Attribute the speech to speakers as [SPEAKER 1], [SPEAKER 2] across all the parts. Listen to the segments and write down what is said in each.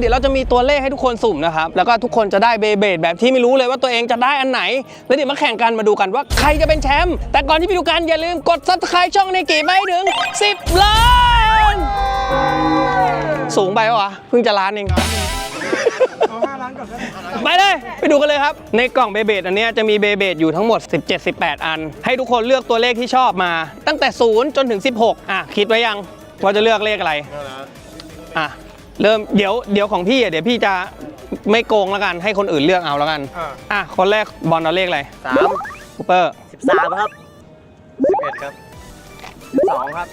[SPEAKER 1] เดี๋ยวเราจะมีตัวเลขให้ทุกคนสุ่มนะครับ แล้วก็ทุกคนจะได้เบเบดแบบที่ไม่รู้เลยว่าตัวเองจะได้อันไหน แล้วเดี๋ยวมาแข่งกันมาดูกันว่าใครจะเป็นแชมป์ แต่ก่อนที่ไปดูกันอย่าลืมกด subscribe ช่องในกีไปให้ถึง 10 ล้าน สูงไปปะวะเพิ่งจะล้านเองไปเลย ไปดูกันเลยครับ ในกล่องเบเบดอันเนี้ยจะมีเบเบดอยู่ทั้งหมด 17-18 อัน ให้ทุกคนเลือกตัวเลขที่ชอบมา ตั้งแต่ 0 จนถึง 16 อะ คิดไว้ยังว่าจะเลือกเลขอะไร อะ เริ่มเดี๋ยวเดี๋ยวของพี่อะเดี๋ยวพี่จะไม่โกงแล้วกันให้คนอื่นเลือกเอาแล้วกัน
[SPEAKER 2] อ่า
[SPEAKER 1] อะคนแรกบอลเอาเลขอะไร
[SPEAKER 3] สาม
[SPEAKER 1] คูเปอร์
[SPEAKER 3] สิบสามครับ
[SPEAKER 2] สิบเอ็ดครับ
[SPEAKER 3] สองครับ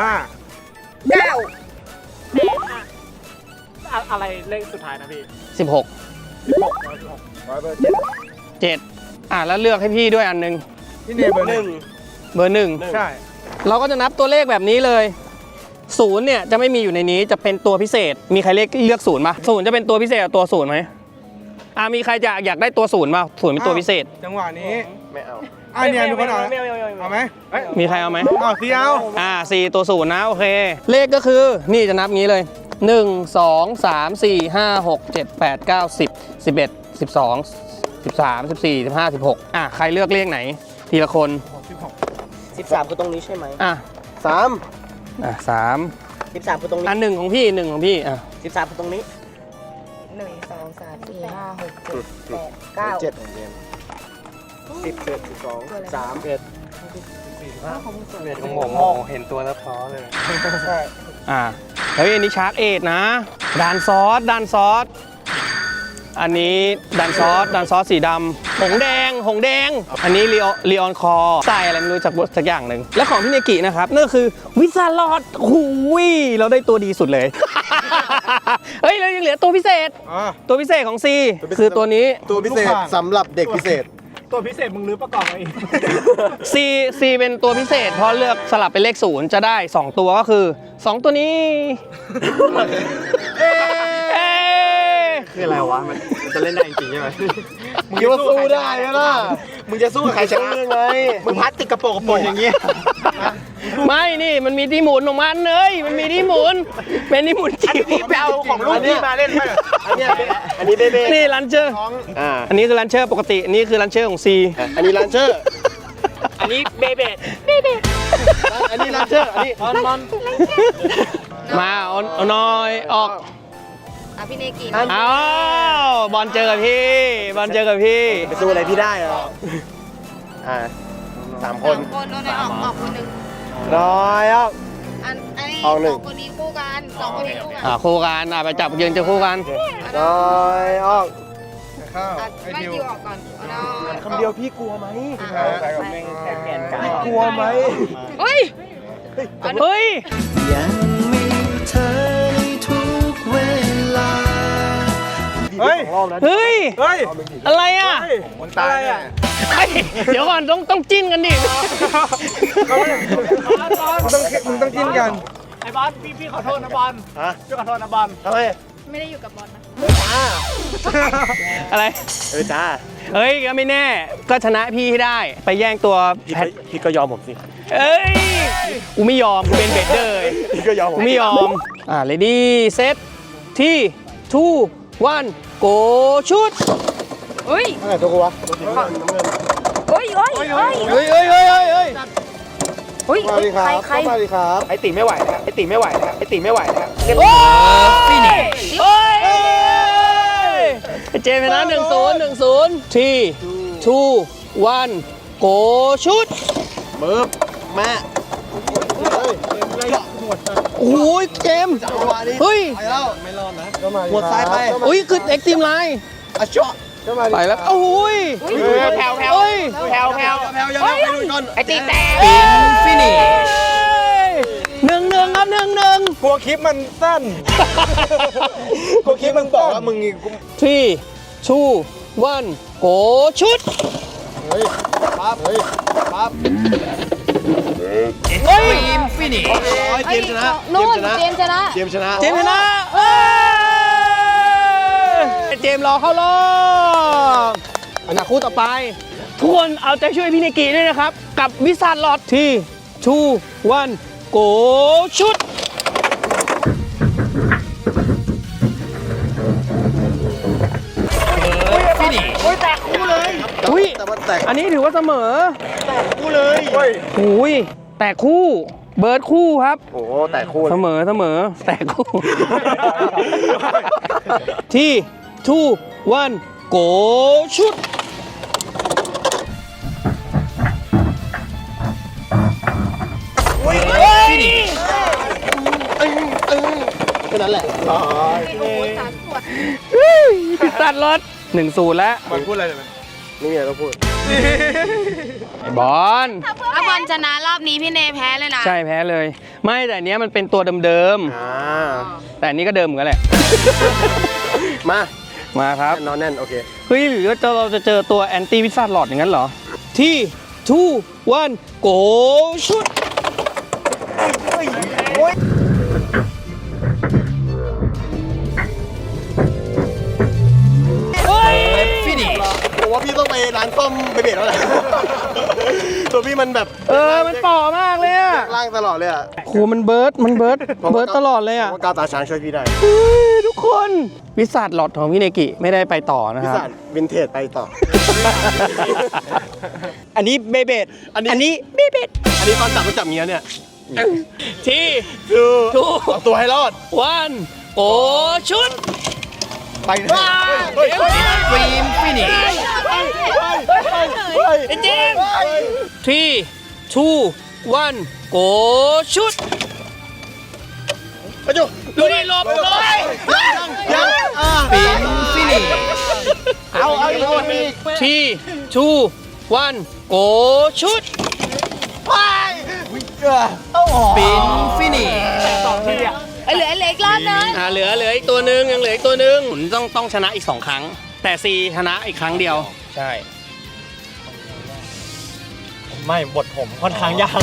[SPEAKER 2] ห้า
[SPEAKER 3] เก้า
[SPEAKER 4] อะไรเลขสุดท้ายนะพี่
[SPEAKER 1] 16
[SPEAKER 2] สิบหกร้อยสิบหกร้อยเบอร์เจ็ด
[SPEAKER 1] 7อะแล้วเลือกให้พี่ด้วยอันหนึง
[SPEAKER 2] ที่เนเบอร์
[SPEAKER 3] ห
[SPEAKER 2] ห
[SPEAKER 3] นึ่
[SPEAKER 2] นึ่
[SPEAKER 3] ง
[SPEAKER 2] ง
[SPEAKER 1] เบอร์หนึ่ง
[SPEAKER 2] ใช่
[SPEAKER 1] เราก็จะนับตัวเลขแบบนี้เลย ศูนย์เนี่ยจะไม่มีอยู่ในนี้จะเป็นตัวพิเศษ มีใครเลขเลือกศูนย์ปะศูนย์จะเป็นตัวพิเศษกับตัวศูนย์ไหมอ่ามีใครจะอยากได้ตัวศูนย์ปะศูนย์เป็นตัวพิเศษ
[SPEAKER 2] จังหวะนี้
[SPEAKER 3] ไม่เอา
[SPEAKER 2] อะเนี่ยทุกคนเอา
[SPEAKER 4] ไม่เอาไม่เอาไม่
[SPEAKER 2] เอา
[SPEAKER 4] เอา
[SPEAKER 2] ไหมเอ้ย
[SPEAKER 1] มีใครเอาไหม
[SPEAKER 2] เอาสีเอา
[SPEAKER 1] อ่าสี่ตัวศูนย์นะโอเค เลขก็คือนี่จะนับงี้เลย 1 2 3 4 5 6 7 8 9 10 11 12 13 14 15 16อะใครเลือกเลขไหน ทีละคน
[SPEAKER 2] สิบหก
[SPEAKER 3] สิบสามคือตรงนี้ใช่ไหม
[SPEAKER 1] อะ
[SPEAKER 3] สาม
[SPEAKER 1] อะสาม
[SPEAKER 3] สิบสามคือตรงนี้
[SPEAKER 1] อันหนึ่งของพี่หนึ่งของพี่อะ
[SPEAKER 3] สิบสามคือตรงนี้
[SPEAKER 5] หนึ่งสองสามสี่ห้าหกเจ็ดแปดเก้า
[SPEAKER 3] เจ็ดของเรียนสิบเอ็ดสิบสองสามเอ็ด
[SPEAKER 5] ของมึงสวย
[SPEAKER 4] เวทของผมเห็นตัวแล้วท้อเลย
[SPEAKER 3] ใช่
[SPEAKER 1] อ่าเฮ้ยอันนี้ชาร์จเอทนะดานซอสดานซอส อันนี้ดันซอสดันซอสสีดำหงแดง หงแดง อันนี้ลีออนลีออนคอใส่อะไรไม่รู้จากสักอย่างหนึ่ง และของพี่เนกินะครับนั่นก็คือวิซาลอดหูยเราได้ตัวดีสุดเลย เฮ้ยเรายังเหลือตัวพิเศษ
[SPEAKER 2] อะ
[SPEAKER 1] ตัวพิเศษของซีคือตัวนี้
[SPEAKER 6] ตัวพิเศษสำหรับเด็กพิเศษ
[SPEAKER 4] ตัวพิเศษมึงรื้อประกอบมาเอง
[SPEAKER 1] ซีซีเป็นตัวพิเศษ เพราะเลือกสลับเป็นเลขศูนย์จะได้ 2 ตัวก็คือ 2 ตัวนี้ เอ้ย
[SPEAKER 6] คืออะไรวะมันจะเล่นได้จริงใช่ไหมมึงคิดว่าสู้ได้ไหมล่ะ มึงจะสู้กับใครชนะยังไงมึงพัดติดกระโปรงกระโปรงอย่างเงี้ย
[SPEAKER 1] ไม่นี่มันมีที่หมุนของมันเลยมันมีที่หมุนเป็นที่หมุนจิ๋ว
[SPEAKER 6] ไปเอาของลูกพี่มาเล่นไหมอันเนี้ยอันนี้เบเบ้
[SPEAKER 1] นี่ลันเชอร์
[SPEAKER 6] อ่า
[SPEAKER 1] อันนี้คือลันเชอร์ปกติอันนี่คือลันเชอร์ของซี
[SPEAKER 6] อันนี้ลันเชอร์
[SPEAKER 4] อันนี้เบเบด
[SPEAKER 6] อันนี้ลันเชอร์ อันนี้
[SPEAKER 4] มอนมอน
[SPEAKER 1] มาเอาเอาน้อยออก
[SPEAKER 5] อะพี่เนกิ
[SPEAKER 1] อ้าวบอลเจอกับพี่ บอลเจอกับพี่
[SPEAKER 6] ไปสู้อะไรพี่ได้เหรออ่าสามค
[SPEAKER 5] สอนงคนโดนได้ออกออกคนหนึ่ง
[SPEAKER 6] ร้อยอะ
[SPEAKER 5] อันอันนี้
[SPEAKER 6] ออกหนึ่ง
[SPEAKER 5] สองคนนี้คู่กันสองคนนี้คู่กัน
[SPEAKER 1] อ่าคู่กันอ่าไปจับยืนเจอคู่กัน
[SPEAKER 6] ร้อยออก
[SPEAKER 2] ข้าว
[SPEAKER 5] อะ
[SPEAKER 2] ไอ้
[SPEAKER 5] ไม่
[SPEAKER 2] ดิว
[SPEAKER 5] ดิวออกก่อนเอาหน่อย
[SPEAKER 6] คำเดียวพี่กลัวไหม
[SPEAKER 5] อะ
[SPEAKER 2] ใครกับ
[SPEAKER 5] ไป
[SPEAKER 2] แม่ง
[SPEAKER 4] แกนกลาง
[SPEAKER 6] กลัวไหม
[SPEAKER 5] เฮ้ย
[SPEAKER 1] เฮ้ย
[SPEAKER 2] เฮ้ย
[SPEAKER 6] ร อบนั้น
[SPEAKER 1] เฮ้ย
[SPEAKER 2] เฮ้ย
[SPEAKER 1] อะไรอะ
[SPEAKER 2] มันตายอะ
[SPEAKER 1] เฮ้ยเดี๋ยวก่อนต้องต้องจิ้นกันดิ
[SPEAKER 2] มึงต้องมึงต้องกินกัน
[SPEAKER 4] ไอ้บอลพี่พี่ขอโทษนะบอล
[SPEAKER 6] ฮะ
[SPEAKER 4] พี่ขอโทษนะบอล
[SPEAKER 6] ทำไม
[SPEAKER 5] ไม่ได้อยู่กับบอลนะ
[SPEAKER 1] อะไร
[SPEAKER 6] เออจ้า
[SPEAKER 1] เฮ้ยก็ไม่แน่ ก็ชนะพี่ให้ได้ ไปแย่งตัว
[SPEAKER 6] พี่
[SPEAKER 1] แพ
[SPEAKER 6] ก็
[SPEAKER 1] ท
[SPEAKER 6] พี่ก็ยอมผมสิ
[SPEAKER 1] เอ้ยกูไม่ยอมกูเป็นเบดเดอร์
[SPEAKER 6] พี่ก็ยอมผ
[SPEAKER 1] กู
[SPEAKER 6] ม
[SPEAKER 1] ไม่ยอม อ่าเลดี้เซตที่ทูวัน โกชุด
[SPEAKER 5] เฮ้ย
[SPEAKER 6] อะไรตัวกูวะตัวสีน้ำเงินน้ำเงิน
[SPEAKER 5] เฮ้ยเฮ้ยเฮ้ย
[SPEAKER 1] เฮ้ยเฮ้ยเฮ้ยเฮ้ยเฮ้ย
[SPEAKER 5] เฮ้ย
[SPEAKER 6] สวัสดีค
[SPEAKER 5] ใค
[SPEAKER 6] รั
[SPEAKER 5] ร
[SPEAKER 6] บ
[SPEAKER 5] ใคร
[SPEAKER 6] สวัสดีครับ
[SPEAKER 3] ไอติไม่ไหวนะไอติไม่ไหวนะไอติไม่ไหวนะ
[SPEAKER 1] โอ้ยโอ้ยเจมส์ชนะหนึ่งศูนย์หนึ่งศูนย์ที่ทูวันโกชุด
[SPEAKER 6] เบิร์บแม่
[SPEAKER 1] โอ้ยเจมส์
[SPEAKER 6] จังหวะนี้
[SPEAKER 1] เฮ้ย
[SPEAKER 6] ไปแล้วไม่รอดนะก็มาหมดซ้ายไป
[SPEAKER 1] อุ้ยคือเอ็กซ์ตรีมไลน์
[SPEAKER 6] อะชอก็มา
[SPEAKER 1] ไปแล้วโอ้ย
[SPEAKER 3] แผ่วแผ่ว
[SPEAKER 1] เฮ้ย
[SPEAKER 3] แผ่วแผ่ว
[SPEAKER 6] แพลวยังไม่ดูก่อน
[SPEAKER 3] ไอติแตก
[SPEAKER 1] อินฟินิชหนึ่งหนึ่งครับหนึ่งหนึ่ง
[SPEAKER 2] กลัวคลิปมันสั้น
[SPEAKER 6] กูคิดมึงบอกว่ามึงกู
[SPEAKER 1] ที่ทูวันโกชุด
[SPEAKER 6] เฮ้ยปั๊บเฮ้ยปั๊บ
[SPEAKER 1] เฮ้ย
[SPEAKER 6] ฟินิชเกมชนะ
[SPEAKER 5] นู่น
[SPEAKER 6] เกมชนะ
[SPEAKER 5] เกมชนะ
[SPEAKER 6] เกมชนะ
[SPEAKER 1] เจมรอเข้ารอบอนาคตต่อไป ทุกคนเอาใจช่วยพี่นิกิด้วยนะครับ กับวิสาลอดที่ชูวันโกชุด
[SPEAKER 6] ฟินิชแตกคู่เลย
[SPEAKER 1] อุ้ยอันนี้ถือว่าเสมอ
[SPEAKER 6] คู่เลยเฮ้ย
[SPEAKER 1] หูยแตกคู่ เบิร์ดคู่ครับ
[SPEAKER 6] โอ้โหแตกคู่เล
[SPEAKER 1] เส
[SPEAKER 6] ย
[SPEAKER 1] มอเสมอแตกคู่ ที่ทูวันโกชุด
[SPEAKER 6] แค่นั้นแหละ
[SPEAKER 5] โอ้โหสามขวด
[SPEAKER 1] พิซซ่ารถหนึ่งศูนย์แล้ว
[SPEAKER 6] มันพูดอะไรเลยนี่ไงเราพูด
[SPEAKER 1] ไอ้บอล
[SPEAKER 5] ถ้าบอลชนะรอบนี้พี่เนแพ้เลยนะ
[SPEAKER 1] ใช่แพ้เลย ไม่แต่อันเนี้ยมันเป็นตัวเดิม
[SPEAKER 6] อ่า
[SPEAKER 1] ๆแต่อันนี้ก็เดิมเหมือนกันแหละ
[SPEAKER 6] มา
[SPEAKER 1] มาครับ
[SPEAKER 6] นอนแน่นโอเค
[SPEAKER 1] เฮ้ยหรือว่าเราจะเจอตัวแอนตี้พิซซ่าหลอดอย่างนั้นเหรอ ที่ทูวันโกชุด
[SPEAKER 6] ว่าพี่ต้องไปร้านซ่อมไปเบรดแล้วแหละตัวพี่มันแบบ
[SPEAKER 1] เออ มันป่อมากเลยอะ
[SPEAKER 6] ล่างตลอดเลยอะ
[SPEAKER 1] โหมันเบิร์ดมันเบิร์ดเบิร์ดตลอดเลย
[SPEAKER 6] ผม
[SPEAKER 1] อะ
[SPEAKER 6] ว่ากาวตาช้างช่วยพี่ได้
[SPEAKER 1] เฮ้ยทุกคนวิสัทหลอดของพี่เนกิไม่ได้ไปต่อนะ
[SPEAKER 6] พิ
[SPEAKER 1] ค
[SPEAKER 6] ศา
[SPEAKER 1] รับ
[SPEAKER 6] จวินเทจไปต่อ
[SPEAKER 1] อันนี้เบเบด
[SPEAKER 6] อันนี้
[SPEAKER 1] อันนี้เบเบด
[SPEAKER 6] อันนี้ตอนจับมันจับเงี้ยเนี่ย
[SPEAKER 1] ที่
[SPEAKER 6] คือ
[SPEAKER 1] ทู
[SPEAKER 6] เอาตัวให้รอด
[SPEAKER 1] วันโกชุด
[SPEAKER 6] ไปเลยเฮ้ยเฮ้ย
[SPEAKER 1] ฟิล์มฟินิช
[SPEAKER 6] เฮ้ย
[SPEAKER 1] ไอ้เจมที่ทูวันโกชุด
[SPEAKER 6] ไปจุ
[SPEAKER 1] ดูดิหลบเลย
[SPEAKER 6] ยังยังอ่า
[SPEAKER 1] ฟิล์มฟินิช
[SPEAKER 6] เอาเอาอีกคนอีก
[SPEAKER 1] ที่ทูวันโกชุด
[SPEAKER 6] ไปเอาออก
[SPEAKER 1] ฟินฟินิช
[SPEAKER 4] สองทีอะ
[SPEAKER 5] เอ้ยเหลือเหลืออีกรอบนึง
[SPEAKER 1] อ่าเหลือเหลืออีกตัวหนึ่งยังเหลืออีกตัวหนึ่งต้องต้องชนะอีกสองครั้ง แต่ซีชนะอีกครั้งเดียว ใช่
[SPEAKER 4] ไม่บทผมค่อนข้างยาก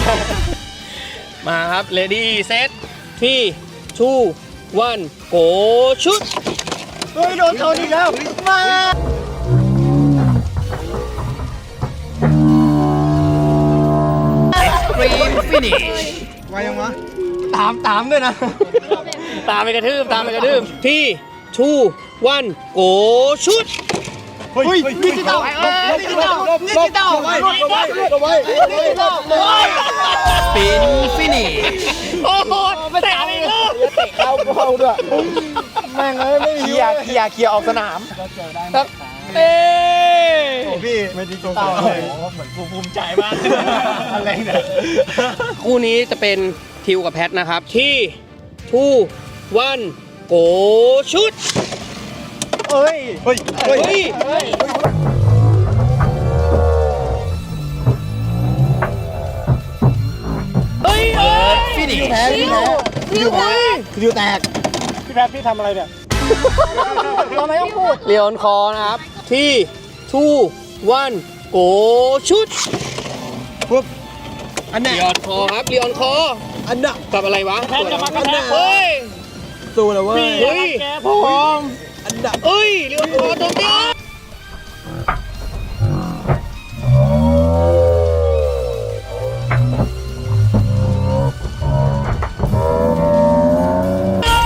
[SPEAKER 1] มาครับ ready set ที่ two one go ชุด
[SPEAKER 6] เฮ้ย โดนชนอีกแล้ว มา
[SPEAKER 1] green finish
[SPEAKER 6] ไวยังวะ ตามตามด้วยนะ
[SPEAKER 1] ตามไปกระทืบตามไปกระทืบที่ two one go ชุด
[SPEAKER 6] เฮ้ยดิจิตอลดิจิตอลดิจิตอลไว้ไว้ไว้ไว้ดิจิตอล
[SPEAKER 1] spin finish โอ้โหแต่อีกแล้ว
[SPEAKER 6] เข้าเข้าด้วยแม่งเอ้ยไม่มีเคลียร์เคลียร์เคลียร์ออกสนาม
[SPEAKER 1] เอ้ย
[SPEAKER 6] โอ้พี่ไม่ดิจิตอลเลย
[SPEAKER 4] เหมือนกูภูมิใจมากอะไรเนี่ย
[SPEAKER 1] คู่นี้จะเป็น ทิวกับแพทนะครับที่ two one go ชุด
[SPEAKER 6] เฮ้ยเฮ้ย
[SPEAKER 1] เฮ้ยเฮ้ยเฮ้ยฟินิช
[SPEAKER 6] แพ้พี่แพ้
[SPEAKER 5] คิวแพ้
[SPEAKER 6] ดิวแตก
[SPEAKER 4] พี่แพทพี่ทำอะไรเนี่ย
[SPEAKER 5] เราไม่ต้องพูด
[SPEAKER 1] เลียนคอนะครับ ที่ two one go ชุด
[SPEAKER 6] ปุ๊บอันเนี้
[SPEAKER 1] เลี
[SPEAKER 6] ย
[SPEAKER 1] ยนคอครับเลียนคอ
[SPEAKER 6] อันน่ะ
[SPEAKER 1] กับอะไรวะ
[SPEAKER 4] แพทจะมากระแทก
[SPEAKER 1] เฮ้ย
[SPEAKER 6] สู้เลยเว้ย
[SPEAKER 1] เฮ้ย
[SPEAKER 4] แกผม
[SPEAKER 6] อันน่ะ
[SPEAKER 1] เอ้ยเลียนคอตัวเตี้ย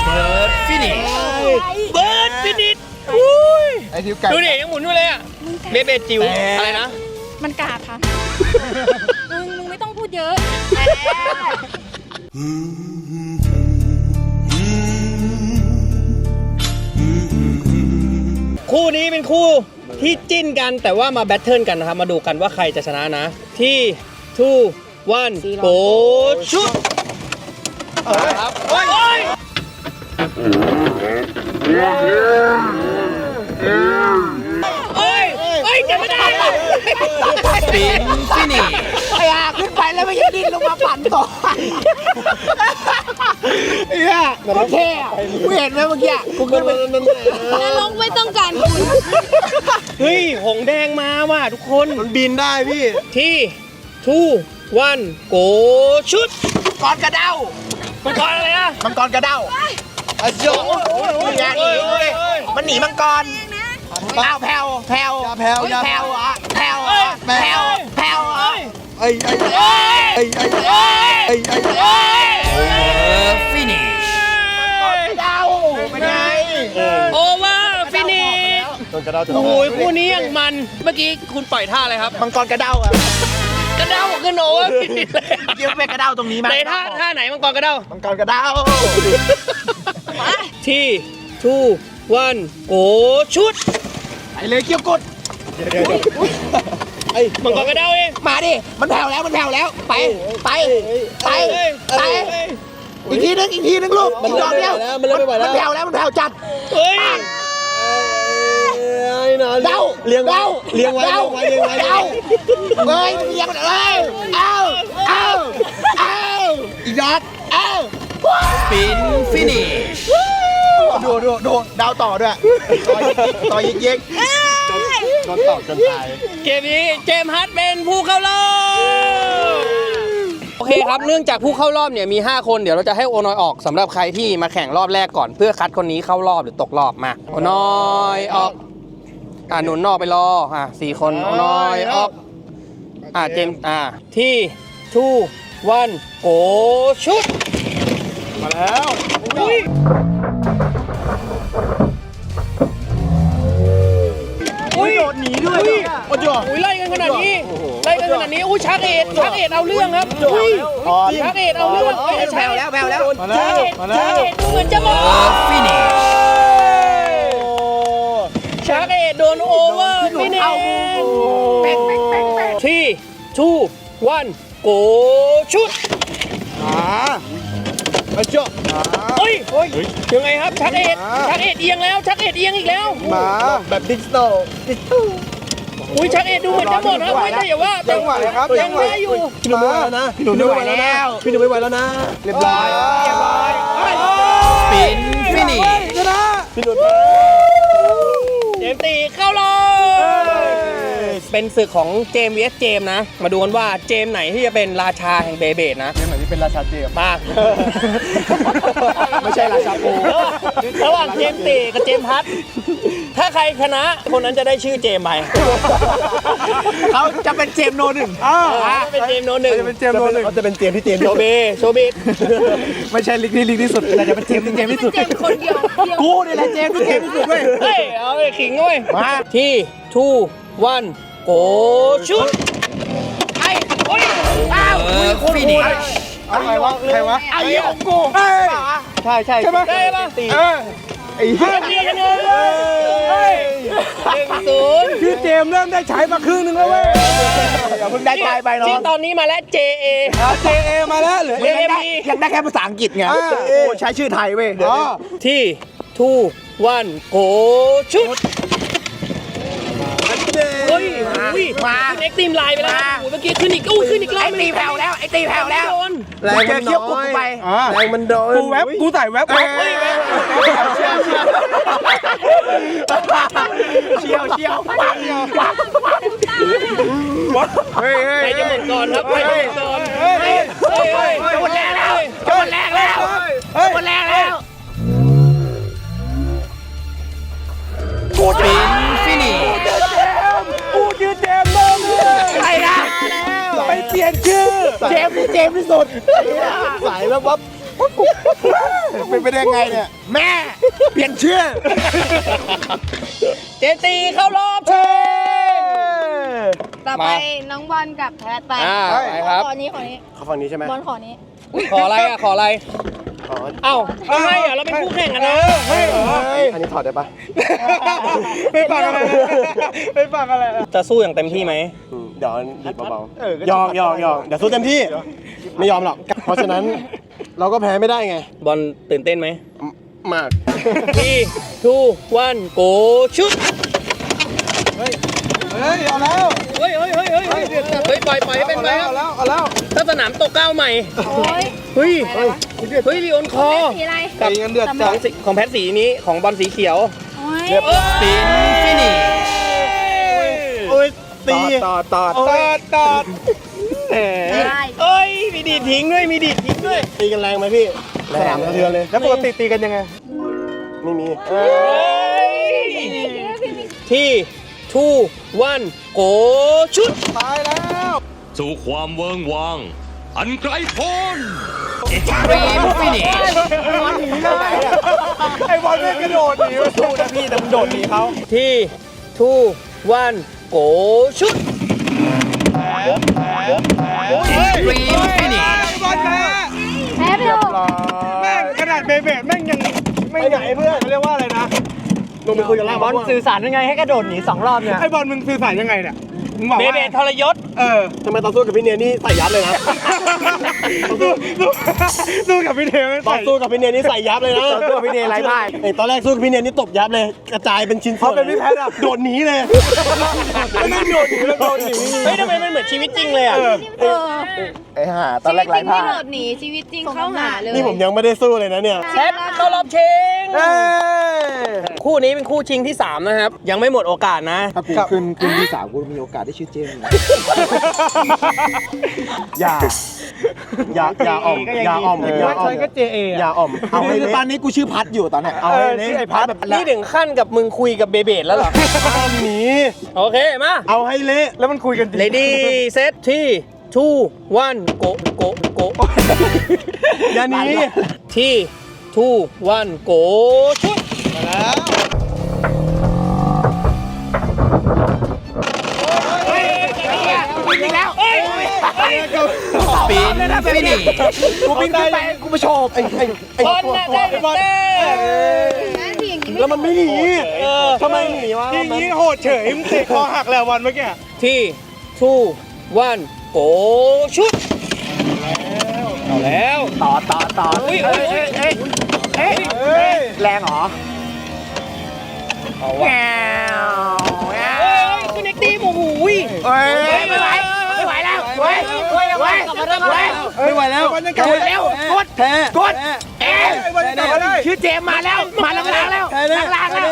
[SPEAKER 1] เบิร์ดฟินิชเบิร์ดฟินิชอุ้ย
[SPEAKER 6] ไอทิวไก่
[SPEAKER 1] ดูดิยังหมุนอยู่เลยอะเบเบจิ๋วอะไรนะ
[SPEAKER 5] มันกาดค่ะ มึงมึงไม่ต้องพูดเยอะ
[SPEAKER 1] คู่นี้เป็นคู่ที่จิ้นกันแต่ว่ามาแบทเทิลกันนะครับ มาดูกันว่าใครจะชนะนะ ที่ทูวันโกชุดครับโอ้ยเอ้ยเอ้ยจะ ไม่ได้ปินฟินิช
[SPEAKER 6] ไอ้ห่าขึ้นไปแล้วไม่ยังดินลงมาปั่นต่อไอ้ห่าโอเคอะกูเห็นไหมเมื่อกี้อะกูขึ้นไปนั่น
[SPEAKER 5] นรกไม่ต้องการคุณ
[SPEAKER 1] เฮ้ย หงแดงมาว่ะทุกคน
[SPEAKER 6] มันบินได้พี่
[SPEAKER 1] ที่ทูวันโกชุด
[SPEAKER 6] กอนกระเด้า
[SPEAKER 1] มันก่อนอะไรอะ
[SPEAKER 6] มังกรกระเด้าอะโจ้ยาหนีเว้ยมันหนีมังกร อ้าวแผ่วแผ่วอย่าแผ่วอย่าแผ่วอะแผ่วอะแผ่วแผ่วอะไอ้ไอ้ไอ้ไอ้ไอ้ไอ้ไอ้
[SPEAKER 1] ฟินิช
[SPEAKER 6] เดาไม่ได้
[SPEAKER 1] โอเวอร์ฟินิชจ
[SPEAKER 2] นกระเดาจะ
[SPEAKER 1] โอ้ยคู่นี้ยังมันเมื่อกี้คุณปล่อยท่าอะไรครับ
[SPEAKER 6] มังกรกระเด้าครับ
[SPEAKER 1] กระเด้าขึ้นโอเวอร์ฟินิชเลย
[SPEAKER 6] เกี่ยวกับกระเด้าตรงนี้มั้ย
[SPEAKER 1] ในท่าท่าไหนมังกรกระเด้า
[SPEAKER 6] มังกรกระเด้า
[SPEAKER 1] ที่ two วันโกชุด
[SPEAKER 6] ไปเลยเกี่ยวกด
[SPEAKER 1] มังกรกระเด้าเอง
[SPEAKER 6] มาดิมันแผ่วแล้วมันแผ่วแล้วไปไปไปไปอีกทีนึงอีกทีนึงลูกอีกดอกเดียวมันแผ่วแล้วมันแผ่วจัด
[SPEAKER 1] เฮ้ย
[SPEAKER 6] เด้าเลี้ยงเด้าเลี้ยงไว้เลี้ยงไว้เลี้ยงไว้เด้าเฮ้ยเลี้ยงมันเลยเอาเอาเอาอีกดอกเอา
[SPEAKER 1] ปินฟินิช
[SPEAKER 6] ดูดูดูดาวต่อด้วย ต่อยิกยิก
[SPEAKER 2] โดนตอกจนตาย
[SPEAKER 1] เกมนี้เจมส์ฮัทเป็นผู้เข้ารอบโอเคครับเนื่องจากผู้เข้ารอบเนี่ยมี 5 คนเดี๋ยวเราจะให้โอนอยออกสำหรับใครที่มาแข่งรอบแรกก่อนเพื่อคัดคนนี้เข้ารอบหรือตกรอบมาโอนอยออกอ่าหนุนนอกไปรออะสี่คนโอนอยออกอ่าเจมส์อ่าที่ทูวันโกชุด
[SPEAKER 2] มาแล้ว
[SPEAKER 1] อุ้ยอุ้ยโดดหนีด้วยโอ้โหอุ้ยไล่กันขนาดนี้ไล่กันขนาดนี้อุ้ยชักเอ็ดชักเอ็ดเอาเรื่องครับอุ้ยชักเอ็ดเอาเรื่องเอ้ยชั
[SPEAKER 6] แผ่
[SPEAKER 1] ก
[SPEAKER 6] ว
[SPEAKER 1] เอ็
[SPEAKER 6] แล้
[SPEAKER 1] ด
[SPEAKER 6] วแผ่วแล้ว
[SPEAKER 2] มาแล้วมา
[SPEAKER 1] ชั
[SPEAKER 2] แล้
[SPEAKER 1] ก
[SPEAKER 2] ว
[SPEAKER 1] เอ็ดดูเหมือนจะหมดชักเอ็ดโดนโอเวอร์ฟินิชที่ทูวันโกชุด
[SPEAKER 2] มาเจ้า
[SPEAKER 1] เฮ้ยยังไงครับชักเอ็ดชักเอ็ดเอียงแล้วชักเอ็ดเอียงอีกแล้ว
[SPEAKER 2] มาแบบดิจิตอล
[SPEAKER 1] อุ้ยชักเอ็ดดูเหมือนจะหมดครับไม่แต่อย่าว่าแต่
[SPEAKER 2] ยังไหวครับ
[SPEAKER 1] ยังได้อยู่
[SPEAKER 2] พี่หนุ่มไม่ไหวแล้วนะพี่หนุ่มไม่ไหวแล้วพี่หนุ่มไม่ไหวแล้วนะเรียบร้อย
[SPEAKER 6] เรียบร้อย
[SPEAKER 1] ปินฟินิช
[SPEAKER 2] ชนะพี่หนุ่ม
[SPEAKER 1] เจมส์ตีเข้ารอบ เป็นศึกของเจมส์ vs เจมส์นะ มาดูกันว่าเจมส์ไหนที่จะเป็นราชาแห่งเบเบดนะ
[SPEAKER 2] เกมไหนที่เป็นราชาเจม
[SPEAKER 1] มา
[SPEAKER 2] ไม่ใช่ราชาปู
[SPEAKER 1] ระหว่างเจมส์ตีกับเจมส์พัทถ้าใครชนะคนนั้นจะได้ชื่อเจมส์ไป
[SPEAKER 6] เขาจะเป็นเจมส์โนหนึ่ง
[SPEAKER 2] อ้าว
[SPEAKER 1] อะเป็นเจมส์โนหนึ่ง
[SPEAKER 2] จะเป็นเจมส์โนหนึ่งเขาจะเป็นเจมที่เจม
[SPEAKER 1] โชเบโชบิด
[SPEAKER 2] ไม่ใช่ลิกที่ลิกที่สุดแต่จะเป็นเจมที่เจมที่สุด
[SPEAKER 5] เจ็บคนเดียวเดียว
[SPEAKER 6] กูนี่แหละเจมส์ที่เจมส์ที่สุดเว้ย
[SPEAKER 1] เฮ้ย เอาไปขิงเว้ยมาที่ทูวัน โกชุดไอ้โอ้ยอ้าวอุ้ยคนโหด
[SPEAKER 2] ใครวะใครวะ
[SPEAKER 6] ไอ้เหี้ยของกู
[SPEAKER 2] เฮ้ยใช่ใช่ใช่ไหม
[SPEAKER 1] ได้ปะ
[SPEAKER 2] เออไอ้เหี้ย
[SPEAKER 1] เรียกันเลยหนึ่งศูนย์
[SPEAKER 2] ชื่อเจมส์เริ่มได้ใช้มาครึ่งหนึงแล้วเว้ย
[SPEAKER 6] อย่าเพิ่งได้ใจไปน้อ
[SPEAKER 1] ที่
[SPEAKER 6] ง
[SPEAKER 1] ตอนนี้มาแล้ว JA
[SPEAKER 2] เจเอมาแล้วเหลือ
[SPEAKER 6] ยังได้ยังได้แค่ภาษาอังกฤษไง
[SPEAKER 2] อ่า
[SPEAKER 6] โอ้ใช้ชื่อไทยเว้ยเดี๋ยว
[SPEAKER 2] อ๋อ
[SPEAKER 1] ที่ทูวันโกชุด มาขึ้นเอ็กซ์ตรีมไลน์ไปแล้วโอ้โหเมื่อกี้ขึ้นอีกอู้ขึ้นอีกรอ
[SPEAKER 6] ไอ้
[SPEAKER 1] บ
[SPEAKER 6] ตีแผ่วแล้วไอ้ตีแผ่วแล้ว
[SPEAKER 1] โดน
[SPEAKER 2] แรงมัน
[SPEAKER 6] เคี้ยว
[SPEAKER 2] น้
[SPEAKER 6] กุ
[SPEAKER 2] อ
[SPEAKER 6] ด
[SPEAKER 2] ย
[SPEAKER 6] ไป
[SPEAKER 2] แรงมันโดนกูแวบกูใส่แวบแวบ
[SPEAKER 6] เฮ้ยเชียวเชียวปังปัง
[SPEAKER 2] เฮ้ยเฮ้ย
[SPEAKER 1] ใครจะหมดก่อนครับใครจะหมดก่อน
[SPEAKER 2] เฮ้ยเฮ้ย
[SPEAKER 1] เฮ้ยเฮ้ย
[SPEAKER 6] จะหมดแรงแล้วจะหมดแรงแล้วจะหมดแรงแล้ว
[SPEAKER 1] กูปิน
[SPEAKER 2] เปลี่ยนชื่อ
[SPEAKER 6] เจมส์นี่เจมส์ที่สุด สายแบบว่าเป็นไปได้ไงเนี่ย แม่ เปลี่ยนชื่อ
[SPEAKER 1] เจตีเข้ารอบเชิญ
[SPEAKER 5] ต่อไปน้องบอลกับแพทไป
[SPEAKER 1] อ่าไปครับ
[SPEAKER 5] ขอนี้ขอนี้
[SPEAKER 2] เขาฝั่งนี้ใช่ไหม
[SPEAKER 5] บอลขอนี้
[SPEAKER 1] ขออะไรอะ ขออะไรเอ้าไม่ให้เหรอเราเป็นคู่แข่งกันนะ
[SPEAKER 2] ไม่เหรออันนี้ถอดได้ปะไม่ฟังอะไรไม่ฟังอะไร
[SPEAKER 1] จะสู้อย่างเต็มที่ไหม
[SPEAKER 2] เดี๋ยวดีบเบาๆยอมยอมยอมเดี๋ยวสู้เต็มที่ ไม่ยอมหรอก เพราะฉะนั้นเราก็แพ้ไม่ได้ไง
[SPEAKER 1] บอลตื่นเต้นไหม
[SPEAKER 2] มาก
[SPEAKER 1] ที่ทูวันโกชุด
[SPEAKER 2] เฮ้ยเอาแล้ว
[SPEAKER 1] เฮ้ยเฮ้ยเฮ้ยเฮ้ยเฮ้ยเฮ้ยปล่อยปล่อยให้เป็นไปค
[SPEAKER 2] เอา
[SPEAKER 1] รับ
[SPEAKER 2] แล้วเอาแล้ว
[SPEAKER 1] ถ้าสนามตกก้าวใหม่
[SPEAKER 5] โอ้ย
[SPEAKER 1] เฮ้ยเฮ้ยลีโอนคอ
[SPEAKER 5] สีอะไร
[SPEAKER 1] กับ
[SPEAKER 2] ตีกันเดือด
[SPEAKER 1] ของสีของแพทสีนี้ของบอลสีเขียว
[SPEAKER 5] โอ้ย
[SPEAKER 1] ปินฟินิช
[SPEAKER 2] โอ้ย ตีต่อต่อต่อต่อแหม
[SPEAKER 5] ได้
[SPEAKER 1] เอ้ย มีดีดทิ้งด้วย มีดีดทิ้งด้วย
[SPEAKER 2] ตีกันแรงไหมพี่สนามสะเทือนเลย แล้วปกติตีกันยังไง ไม่มี
[SPEAKER 1] เฮ้ยที่ทูวันโกชุด
[SPEAKER 2] ตายแล้ว
[SPEAKER 7] สู่ความเวิงวาง อันไกลโพ้น
[SPEAKER 1] ปินฟินิช
[SPEAKER 2] ไอ้บอลไม่กระโดดหนีมาสู้นะพี่แต่มันโดดหนีเขา
[SPEAKER 1] ที่ two one go ชุด
[SPEAKER 5] แพ้ไปเถอะ
[SPEAKER 4] แม่งขนาดเบเบดแม่งยังไม่ไหนเพื่อนเรียกว่าอะไรนะ
[SPEAKER 2] ลงไปคุยกันล่าง
[SPEAKER 4] บอลสื่อสารยังไงให้กระโดดหนีสองรอบเนี่ยไอ้บอลมึงสื่อสารยังไงเนี่ย มึงบอก
[SPEAKER 1] เบ
[SPEAKER 4] ว่า
[SPEAKER 1] เบทรยศ
[SPEAKER 4] เออ
[SPEAKER 2] ทำไมตอนสู้กับพี่เนียนี่ใส่ยับเลยนะ
[SPEAKER 4] สู้สู้สู้กับพี่เทม
[SPEAKER 2] ตอน
[SPEAKER 4] ใส่
[SPEAKER 2] สู้กับพี่เนียนี่ใส่ยับเลยนะ
[SPEAKER 3] ตอนสู้กับพี่เนียไร้พ่าย
[SPEAKER 2] ไอ้ตอนแรกสู้กับพี่เนียนี่ตบยับเลย กระจายเป็นชิ้นส่วน
[SPEAKER 4] เขาเป็นพี่แพทย์อะ
[SPEAKER 2] โดดหนีเลยไม่โดดหนีแล้วโดดหนี
[SPEAKER 1] เฮ้ยทำไมมันเหมือนชีวิตจริงเลยอะ
[SPEAKER 5] เออ
[SPEAKER 3] ไอ้ห่าตอนแรกไร้พ่าย
[SPEAKER 5] ชีวิตจริงไม่โดดหนีชีวิตจริงเข้าหาเลย
[SPEAKER 2] นี่ผมยังไม่ได้สู้เลยนะเนี่ย
[SPEAKER 1] แชทเข้ารอบชิง คู่นี้เป็นคู่ชิงที่ 3 นะครับ ยังไม่หมดโอกาสนะ
[SPEAKER 3] ถ้ากูขึ้นขึ้นที่สามกูมีโอกาสได้ชื่อเจมส์
[SPEAKER 2] อย่า อย่าอย่าอ่อมอย่าอ่อมอย่าอ่อม
[SPEAKER 4] ก็เจเอ
[SPEAKER 2] อย่าอ่อมเอาให้
[SPEAKER 3] คือ
[SPEAKER 2] เละ
[SPEAKER 3] ตอนนี้กูชื่อพัดอยู่ตอนเนี้ย
[SPEAKER 2] เอาให้เละ
[SPEAKER 4] ไอ้พัดแบบ
[SPEAKER 1] นี่ถึงขั้นกับมึงคุยกับเบเบทแล้วเหรอ
[SPEAKER 2] ห้ามหนี
[SPEAKER 1] โอเค มา
[SPEAKER 2] เอาให้เละ
[SPEAKER 4] แล้วมันคุยกันจริง
[SPEAKER 1] ready set ที่ two one go go go
[SPEAKER 2] อย่าหนี
[SPEAKER 1] ที่ two one go ชุด ปีนฟินิ
[SPEAKER 3] กูบินขึ้นไปกูมาโชว์ไอ้ไอ้ไอ้
[SPEAKER 1] บอลนะได้บอล
[SPEAKER 2] แล้วมันไม่หนีทำไมหนีวะ
[SPEAKER 4] ทีนี้โหดเฉยมึงเตะคอหักแล้ววันเมื่อกี้
[SPEAKER 1] ที่ two one go ชุดเอาแล้ว
[SPEAKER 3] ต่อต่อต่อ
[SPEAKER 1] อุ้ยเอ้ยเอ้ยเอ้ย
[SPEAKER 3] เฮ้ยแรงเหรอ
[SPEAKER 1] เอาว่ะเอ้ยคุณเอ็กตีโอ้โหย
[SPEAKER 3] เฮ้ย
[SPEAKER 1] ไม่ไหวไม่ไหวแล้วเว้ยเว้ยเว้ยกลับมาเริ่มเว้ย
[SPEAKER 3] ไม่ไหวแล้ว
[SPEAKER 4] บอลยังกลับมาแล้ว
[SPEAKER 3] กดแพ้กด
[SPEAKER 4] เอ้ยบอลยังกลับมาได้
[SPEAKER 3] ชื่อเจมมาแล้วมาล่างๆแล้วล่างๆแล้ว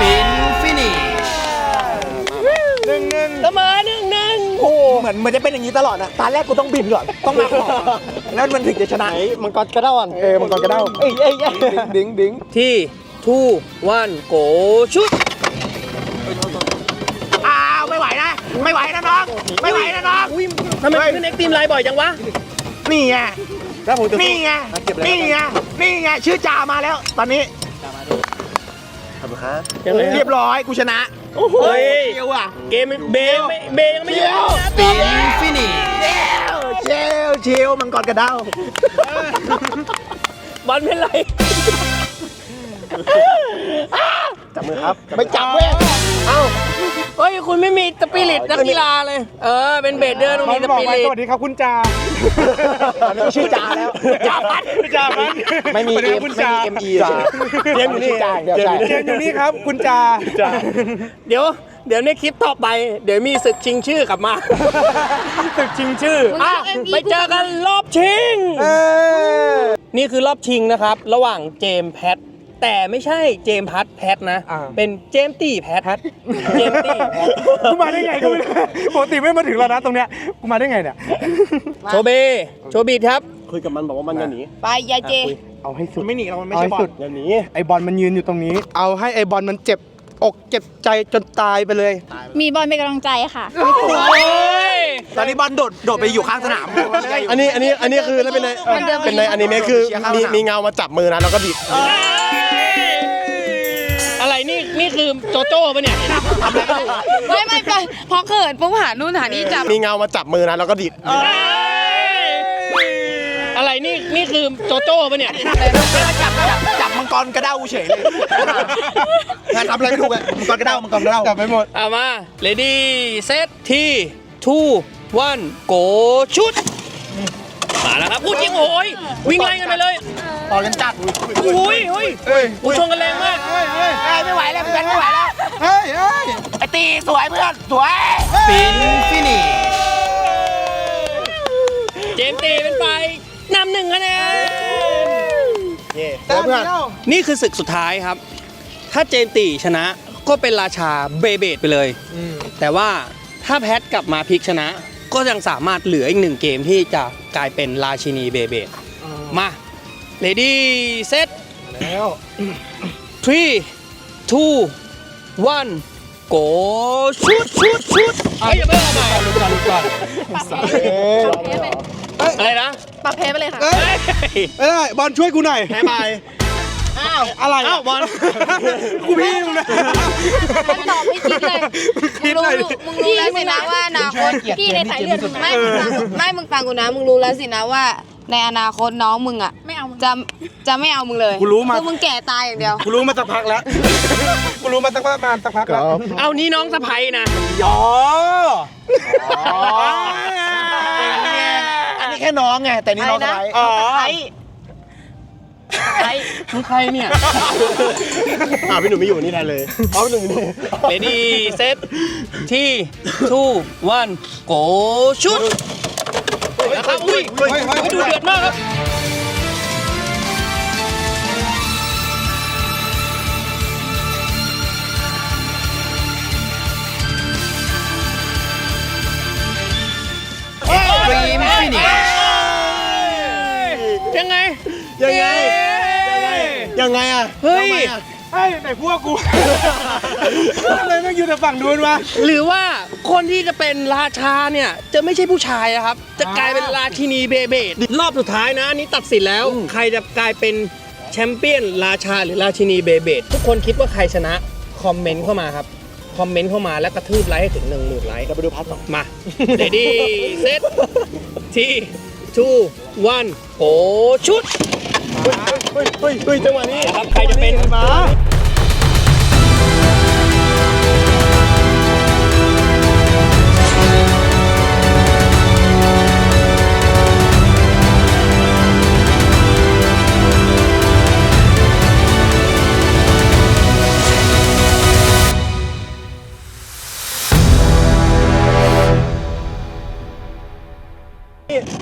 [SPEAKER 1] ปินฟินิ
[SPEAKER 4] หนึ่งหนึ่ง
[SPEAKER 1] เสมอหนึ่งหนึ่ง
[SPEAKER 3] โอ้เหมือนเหมือนจะเป็นอย่างนี้ตลอดนะตาแรกกูต้องบินก่อนต้องมาก่อนแล้วมันถึงจะชนะ
[SPEAKER 2] ไหนมังกรกระเด้าอะ
[SPEAKER 3] เออมังกรกระเด้าเอ้ยเอ้ยดิ้งดิ้ง
[SPEAKER 1] ที่ two one go ชุด
[SPEAKER 6] อ้าวไม่ไหวนะ ไม่ไหวนะน้อง ไม่ไหวนะน้อง
[SPEAKER 1] อุ้ยทำไมขึ้นเอ็กตีมไลน์บ่อยจังวะ
[SPEAKER 6] นี่ไง
[SPEAKER 2] แล้วผมจะ
[SPEAKER 6] นี่ไง นี่ไง นี่ไง ชื่อจ่ามาแล้ว ตอนนี้
[SPEAKER 2] ทำครับ
[SPEAKER 1] ยังไง
[SPEAKER 6] เรียบร้อย กูชนะ
[SPEAKER 1] โอ้โห
[SPEAKER 6] เดียวอะ
[SPEAKER 1] เกมเบย์เบย์ยังไม่อยู่
[SPEAKER 6] ปินฟินิเชลเชลมังกรกระเด้า
[SPEAKER 1] บอลเป็นไร
[SPEAKER 2] จับมือครับ
[SPEAKER 6] ไม่จับเว้ย
[SPEAKER 1] เอ้าเฮ้ยคุณไม่มีสปิริตนักกีฬาเลย เออ เป็นเบสเดอร์ต้อง
[SPEAKER 4] บอ
[SPEAKER 1] มี
[SPEAKER 4] ล
[SPEAKER 1] ส
[SPEAKER 4] บอก
[SPEAKER 1] ปิ
[SPEAKER 4] ไป
[SPEAKER 1] ริต
[SPEAKER 4] สวัสดีครับคุณจ่า
[SPEAKER 3] ตอนนี้ชื่อจ่าแล้ว
[SPEAKER 1] จ่าพัด
[SPEAKER 4] จ่าพัน
[SPEAKER 3] ไม่มี
[SPEAKER 4] สวัสดี
[SPEAKER 3] เอ็
[SPEAKER 4] ครับ
[SPEAKER 3] ม
[SPEAKER 4] คุณ
[SPEAKER 3] ไม่
[SPEAKER 4] จ่า
[SPEAKER 3] มีเอ็มอี
[SPEAKER 2] จ่าเกมอยู่นี่
[SPEAKER 3] จ่าเดี๋ยวจ่า
[SPEAKER 4] เกมอยู่นี่ครับ คุณจ่า
[SPEAKER 1] เดี๋ยวเดี๋ยวในคลิปต่อไป เดี๋ยวมีศึกชิงชื่อกลับมา
[SPEAKER 4] ตึกชิงชื่อ
[SPEAKER 1] อะไปเจอกันรอบชิง นี่คือรอบชิงนะครับ ระหว่างเจมส์แพท แต่ไม่ใช่เจมส์พัทแพทนะ
[SPEAKER 4] อ่า
[SPEAKER 1] เป็นเจมส์ตี้แพทเจมส์ตี้แพท
[SPEAKER 4] กูมาได้ไงกูไม่รู้ปกติไม่มาถึงแล้วนะตรงเนี้ยกูมาได้ไงเนี่ย
[SPEAKER 1] โชเบโชบีดครับ
[SPEAKER 2] คุยกับมันบอกว่ามันจะหนี
[SPEAKER 5] ไปยายเจ
[SPEAKER 4] เอาให้สุด
[SPEAKER 6] ไม่หนีเรามันไม่
[SPEAKER 4] เอา
[SPEAKER 6] ใช่
[SPEAKER 4] ให้
[SPEAKER 6] บอ
[SPEAKER 4] สุ
[SPEAKER 6] ล
[SPEAKER 4] ด
[SPEAKER 2] อย่าหนี
[SPEAKER 4] ไอบอลมันยืนอยู่ตรงนี้ เอาให้ไอบอลมันเจ็บอกเจ็บใจจนตายไปเลย
[SPEAKER 5] มีบอลเป็นกำลังใจค่ะ
[SPEAKER 6] ตอนนี้บอลโดดโดดไปอยู่ข้างสนาม
[SPEAKER 2] อันนี้อันนี้อันนี้คือถ้าเป็นใน
[SPEAKER 5] มันเดินไป
[SPEAKER 2] เป็นในอนิเมะคือมีมีเงามาจับมือนะแล้วก็บิด
[SPEAKER 1] อะไร นี่นี่คือโจโจ้ปะเนี่ย
[SPEAKER 5] ไม่ไม่ไปพอเขินปุ๊บหานู่นหานี่จับ
[SPEAKER 2] มีเงามาจับมือนะแล้วก็ดิด
[SPEAKER 1] อะไรนี่นี่คือโจโจ้ปะเนี่ย
[SPEAKER 6] จับจับจับมังกรกระเด้าเฉยเลยงานทำอะไรไม่ถูกอะมังกรกระเด้ามังกรกระเด้า
[SPEAKER 4] จับไปหมด
[SPEAKER 1] เอามา ready set ที่ two one go ชุดมาแล้วครับพูดจริงโอ้ยวิ่งไล่กันไปเลย
[SPEAKER 6] ต่อกันจัด
[SPEAKER 1] โอ้ยเฮ้ยกูชงกันแรงมาก
[SPEAKER 6] เฮ้ยไม่ไหวแล้วเพื่อนไม่ไหวแล้ว
[SPEAKER 4] เฮ้ยเฮ้ย
[SPEAKER 6] ไอตีสวยเพื่อนสวย
[SPEAKER 1] ปินฟินิเจมส์ตีเป็นไปนำหนึ่งคะแนน
[SPEAKER 2] เพื่อน
[SPEAKER 1] นี่คือศึกสุดท้ายครับ ถ้าเจนตีชนะก็เป็นราชาเบเบดไปเลยแต่ว่าถ้าแพทกลับมาพลิกชนะ ก็ยังสามารถเหลืออีกหนึ่งเกมที่จะกลายเป็นราชินีเบเบดมา เลดี้เซต
[SPEAKER 4] แล้ว
[SPEAKER 1] three two one go ชุดชุดชุดไอ้ยอย่าเพิ่งเอาใหม่
[SPEAKER 4] ลุกก่อนลุกก่อน
[SPEAKER 1] อะไรนะ
[SPEAKER 5] ปรับเพไปเลยค่ะ
[SPEAKER 4] เอ้ยไม่ได้บอลช่วยกูหน่อย
[SPEAKER 2] แพ้ไป
[SPEAKER 4] บอะไร
[SPEAKER 1] อ้าวบอล
[SPEAKER 4] กูพี่มึงนะ
[SPEAKER 5] ตอบไม่คิดเลยมึงรู้มึงรู้แล้วสินะว่าอนาคตพี่ในสายเลือดไม่มึงฟังไม่มึงฟังกูนะมึงรู้แล้วสินะว่า ในอนาคตน้องมึงอะ ไม่เอาจะจะไม่เอามึงเลย
[SPEAKER 4] กูรู้มา
[SPEAKER 5] คือมึงแก่ตายอย่างเดียว
[SPEAKER 4] กูรู้มาสักพักแล้ว กูรู้มาสักประมาณสักพักแล้ว
[SPEAKER 1] เอานี้น้องสะพ้ยนะ
[SPEAKER 4] อ๋อ
[SPEAKER 6] อันนี้แค่น้องไง แต่นี่น้อง
[SPEAKER 5] อะไร
[SPEAKER 6] สะ
[SPEAKER 5] นะ
[SPEAKER 6] พ้าย
[SPEAKER 4] อ๋อ
[SPEAKER 1] มึงใครเนี่ย
[SPEAKER 2] อ่าพี่หนุ่มไม่อยู่นี่แทนเลยเอาพี่หนุ่มอยู่นี่
[SPEAKER 1] เลดี้เซตที่ทูวันโกชุด นะครับอุ้ยดูเดือดมากครับ
[SPEAKER 6] รีมฟินิช
[SPEAKER 1] ยังไง
[SPEAKER 2] ยังไง ยังไงอะ
[SPEAKER 1] เฮ้ย
[SPEAKER 2] ทำไมอะ
[SPEAKER 4] ไอ้ไหนพวกกู ทำไมไม่อยู่แต่ฝั่งนู้นวะ
[SPEAKER 1] หรือว่าคนที่จะเป็นราชาเนี่ยจะไม่ใช่ผู้ชายนะครับ จะกลายเป็นราชินีเบเบดรอบสุดท้ายนะอันนี้ตัดสินแล้ว ใครจะกลายเป็นแชมเปี้ยนราชาหรือราชินีเบเบดทุกคนคิดว่าใครชนะ คอมเมนต์เข้ามาครับ คอมเมนต์เข้ามาแล้วกระทืบไลค์ให้ถึง1 0,000ไลค์
[SPEAKER 2] เราไปดูพาร์ทสอง
[SPEAKER 1] มาเ e ดี้เซตที่ทูวันโอชุด
[SPEAKER 2] เฮ้ยเฮ้ยเฮ้ยจังหวะนี้
[SPEAKER 1] ครับใครจะเป็น
[SPEAKER 2] มา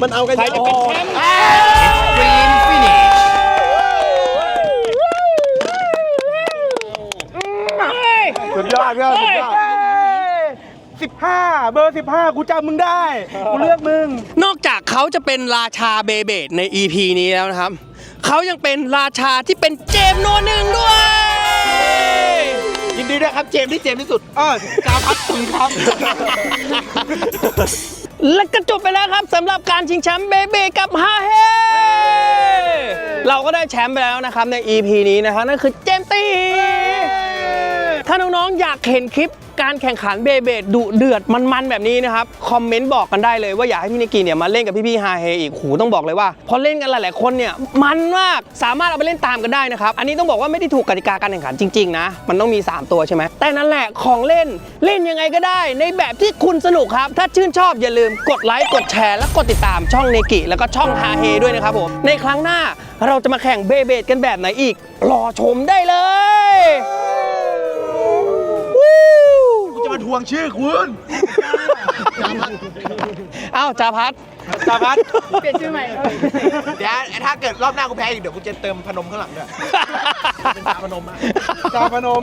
[SPEAKER 2] มันเอากัน
[SPEAKER 1] ใครจะเป็นแชมป์
[SPEAKER 6] รีมฟินิช
[SPEAKER 2] สุดยอดครับสุดยอด
[SPEAKER 4] สิบห้าเบอร์สิบห้ากูจำมึงได้ กูเลือกมึง
[SPEAKER 1] นอกจากเขาจะเป็นราชาเบเบดใน EP นี้แล้วนะครับ เขายังเป็นราชาที่เป็นเจมส์โนหนึ่งด้วย
[SPEAKER 6] ยินดีด้วยครับเจมส์ที่เจมส์ที่สุด
[SPEAKER 4] อ้อจาพัดคุณครับ
[SPEAKER 1] และก็จบไปแล้วครับสำหรับการชิงแชมป์เบเบกับฮาเฮเราก็ได้แชมป์ไปแล้วนะครับใน EP นี้นะครับนั่นคือเจมส์ตีถ้าน้องๆอยากเห็นคลิป การแข่งขันเบเบดดุเดือดมันๆแบบนี้นะครับ คอมเมนต์บอกกันได้เลยว่าอยากให้พี่นิกกี้เนี่ยมาเล่นกับพี่ๆฮาเฮอีกหูต้องบอกเลยว่า พอเล่นกันหลายๆคนเนี่ยมันมากสามารถเอาไปเล่นตามกันได้นะครับ อันนี้ต้องบอกว่าไม่ได้ถูกกติกาการแข่งขันจริงๆนะ มันต้องมี 3 ตัวใช่ไหมแต่นั่นแหละของเล่นเล่นยังไงก็ได้ ในแบบที่คุณสนุกครับ ถ้าชื่นชอบอย่าลืมกดไลค์กดแชร์และกดติดตามช่องเนกิแล้วก็ช่องฮาเฮด้วยนะครับผมในครั้งหน้าเราจะมาแข่งเบเบดกันแบบไหนอีกรอชมได้เลย
[SPEAKER 6] จะมาทวงชื่อคุณ
[SPEAKER 1] อ้าวจาพัด
[SPEAKER 4] จาพัด
[SPEAKER 5] เปลี่ยนชื่อใหม่
[SPEAKER 6] เดี๋ยวถ้าเกิดรอบหน้ากูแพ้อีกเดี๋ยวกูจะเติมพนมข้างหลังด้วยเป็นตาพนมอะ
[SPEAKER 4] จาพนม